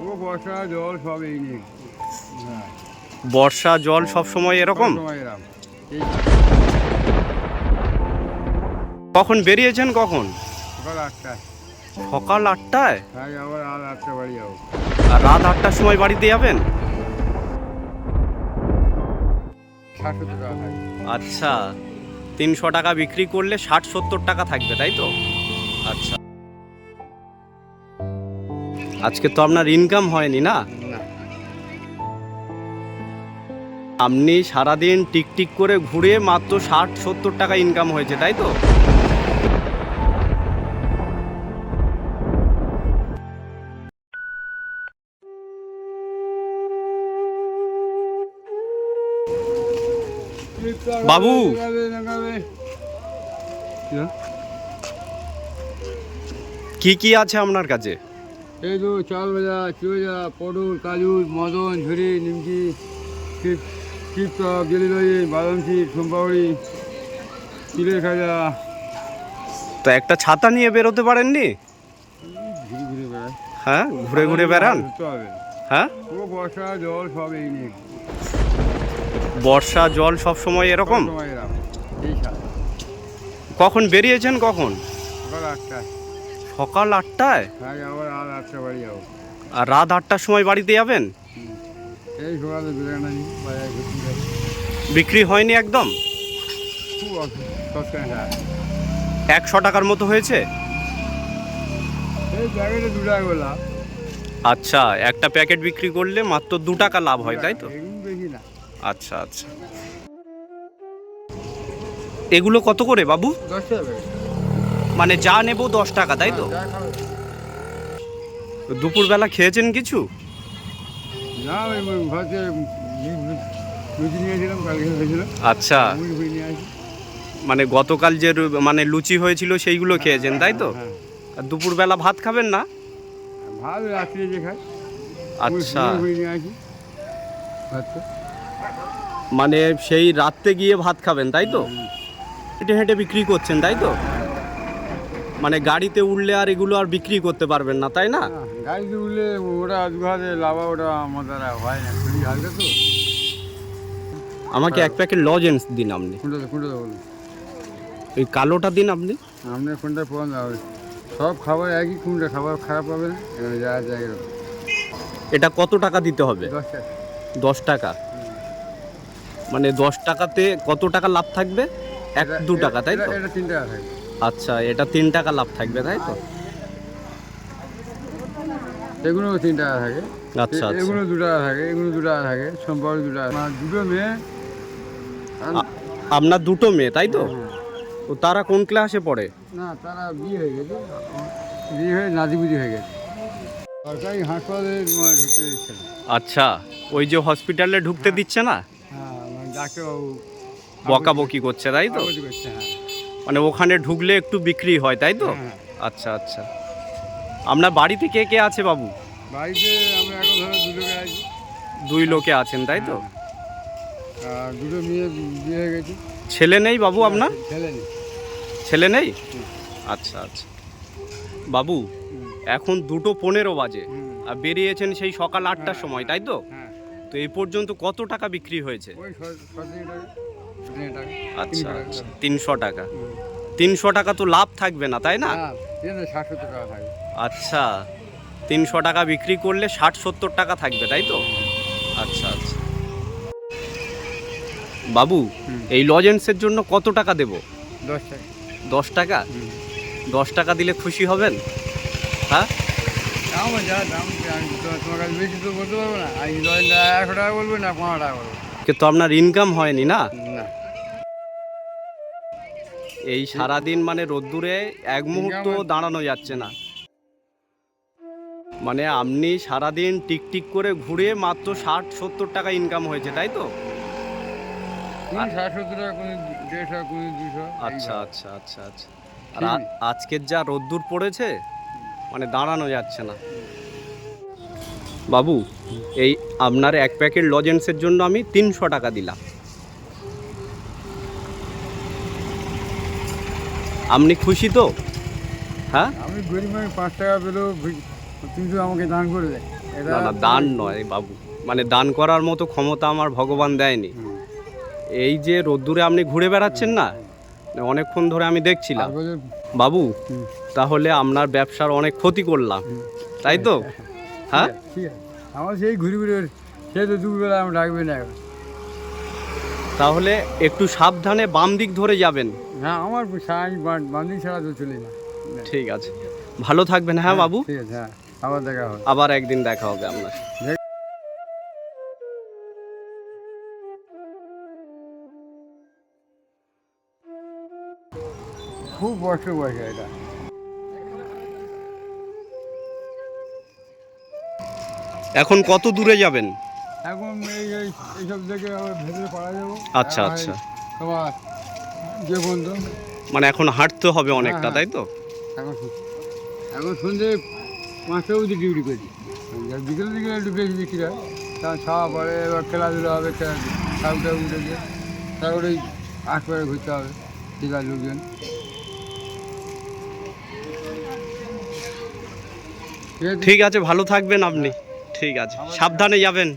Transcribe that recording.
ও বর্ষা জল সব এই নিয়ে। হ্যাঁ বর্ষা জল সব সময় এরকম? কখন বেরিয়েছেন কখন? সকাল আটটায়। সকাল আর আর রাত আটটার সময় বাড়িতে যাবেন? আচ্ছা তিনশো টাকা বিক্রি করলে ষাট সত্তর টাকা থাকবে তাই তো? আচ্ছা। আজকে তো আপনার ইনকাম হয়নি না? আপনি সারাদিন টিকটিক করে ঘুরে মাত্র ষাট সত্তর টাকা ইনকাম হয়েছে তাই তো? বাবু। কি কি আছে আপনার কাছে? এই তো চাল ভাজা চিড়া পটল কাজু মদন ঝুরি নিমকি টিপটপ জেলিবাড়ি বাদাম চিপ সোমপাপড়ি চিড়ের খাজা। তো একটা ছাতা নিয়ে বেরোতে পারেননি? ঘুরে ঘুরে বেড়ায় হ্যাঁ ঘুরে ঘুরে বেড়ান? হ্যাঁ? ও বর্ষা জল সব এই নিয়ে। বর্ষা জল সব সময় এরকম? কখন বেরিয়েছেন কখন? আটটায়। সকাল আটটায়? আবার আর আটটা বাড়ি যাব। আর রাত আটটার সময় বাড়িতে যাবেন? এই বাজারে ঘুরতে বিক্রি হয়নি একদম? একশো টাকার মতো হয়েছে? আচ্ছা একটা প্যাকেট বিক্রি করলে মাত্র দু টাকা লাভ হয় তাই তো? আচ্ছা আচ্ছা। এগুলো কত করে বাবু? দশ টাকা মানে যা নেব দশ টাকা তাই তো? দুপুরবেলা খেয়েছেন কিছু? না আচ্ছা। মানে গতকাল যে মানে লুচি হয়েছিল সেইগুলো খেয়েছেন তাই তো? হ্যাঁ আর দুপুরবেলা ভাত খাবেন না? ভাত রাত্রে যে খাই। আচ্ছা। মানে সেই রাত্রে গিয়ে ভাত খাবেন তাই তো? হেঁটে হেঁটে বিক্রি করছেন তাই তো? মানে গাড়িতে উঠলে আর এগুলো আর বিক্রি করতে পারবেন না তাই না? হ্যাঁ, গাড়িতে উঠলে ওটা দুঘাতে লাভা ওটা আমার দ্বারা হয় না। শরীর হালকা তো? আমাকে এক প্যাকেট লজেন্স দিন আপনি। কোনটা কোনটা বলুন। ওই কালোটা দিন আপনি। আপনার কোনটা পছন্দ হবে সব খাবার একই কোনটা খাবার খারাপ হবে না? যা জায়গা এটা কত টাকা দিতে হবে? দশ টাকা। দশ টাকা? মানে দশ টাকাতে কত টাকা লাভ থাকবে? এক দু টাকা তাই তো? এটা- তিন টাকা থাকে আচ্ছা এটা তিন টাকা লাভ থাকবে তাই তো? এগুলো তিন টাকা থাকে। আচ্ছা আচ্ছা। এগুলো দু টাকা থাকে এগুলো দু টাকা থাকে সোমবার দু টাকা। দুটো মেয়ে আপনার দুটো মেয়ে তাই তো? তো তারা কোন ক্লাসে পড়ে? না তারা বিয়ে হয়ে গেছে। বিয়ে হয়ে নাতিপুতি হয়ে গেছে। সরকারি হাসপাতালে ঢুকতে দিচ্ছে না। আচ্ছা ওই যে হসপিটালে ঢুকতে দিচ্ছে না? হ্যাঁ মানে ডাক্তারবাবু বকাবকি করছে তাই তো? করছে হ্যাঁ। মানে ওখানে ঢুকলে একটু বিক্রি হয় তাই তো? হ্যাঁ। আচ্ছা আচ্ছা। আপনার বাড়িতে কে কে আছে বাবু? বাড়িতে আমরা এখন ধরো দুটো আছি। দুই লোকে আছেন তাই তো? আর দুটো মেয়ে বিয়ে হয়ে গেছে। ছেলে নেই বাবু আপনার? ছেলে নেই। ছেলে নেই? আচ্ছা আচ্ছা। বাবু এখন দুটো পনেরো বাজে আর বেরিয়েছেন সেই সকাল আটটার সময় তাই তো? হ্যাঁ। তো এই পর্যন্ত কত টাকা বিক্রি হয়েছে? আচ্ছা আচ্ছা তিনশো টাকা। তিনশো টাকা তো লাভ থাকবে না তাই না? আচ্ছা তিনশো টাকা বিক্রি করলে ষাট সত্তর টাকা থাকবে তাই তো? আচ্ছা আচ্ছা। বাবু। এই লজেন্সের জন্য কত টাকা দেব? দশ টাকা। দশ টাকা? দশ টাকা দিলে খুশি হবেন? হ্যাঁ? দাম যা দাম আমি তো তোমার কাছে বেশি তো এই সারাদিন মানে রোদ্দুরে এক মুহূর্ত দাঁড়ানো যাচ্ছে না। মানে আপনি সারাদিন টিকটিক করে ঘুরে মাত্র ষাট সত্তর টাকা ইনকাম হয়েছে তাই তো? আচ্ছা আচ্ছা আচ্ছা আচ্ছা। আর আজকের যা রোদ্দুর পড়েছে মানে দাঁড়ানো যাচ্ছে না। বাবু এই আপনার এক প্যাকেট লজেন্সের জন্য আমি তিনশো টাকা দিলাম। আপনি খুশি তো? হ্যাঁ? আমি গরিব মানুষ পাঁচ টাকা পেলেও তিনশো আমাকে দান করে দেয় এটা না না দান নয় বাবু। মানে দান করার মতো ক্ষমতা আমার ভগবান দেয়নি। এই যে রোদ্দুরে আপনি ঘুরে বেড়াচ্ছেন না অনেকক্ষণ ধরে আমি দেখছিলাম। বাবু তাহলে আপনার ব্যবসার অনেক ক্ষতি করলাম। তাই তো? হ্যাঁ? আমার সেই ঘুরে ঘুরে সে তো দুপুরবেলা আমি ডাকবে না তাহলে একটু সাবধানে বাম দিক ধরে যাবেন। হ্যাঁ আমার সাই বান্দিক ছাড়া তো চলি না। ঠিক আছে। ভালো থাকবেন হ্যাঁ বাবু? ঠিক আছে হ্যাঁ আবার দেখা হবে। আবার একদিন দেখা হবে আপনার। খুব কষ্ট বয়স এটা। এখন কত দূরে যাবেন? এখন এই এই এইসব আবার ভেতরে পাড়া যাব। আচ্ছা, আচ্ছা। তোমার যে বন্ধু। মানে এখন হাঁটতে হবে অনেকটা হ্যাঁ, তাই তো? এখন এখন সন্ধ্যে পাঁচটা অবধি ডিউটি করি বিকেলের দিকে একটু বেশি বিক্রি হয় কারণ খাওয়া পরে এবার খেলাধুলা হবে খেলা সাউটা উঠেছে তারপরে ওই ঘুরতে হবে ঠিক লোকজন। ঠিক আছে? ভালো থাকবেন আপনি। ঠিক আছে। সাবধানে যাবেন।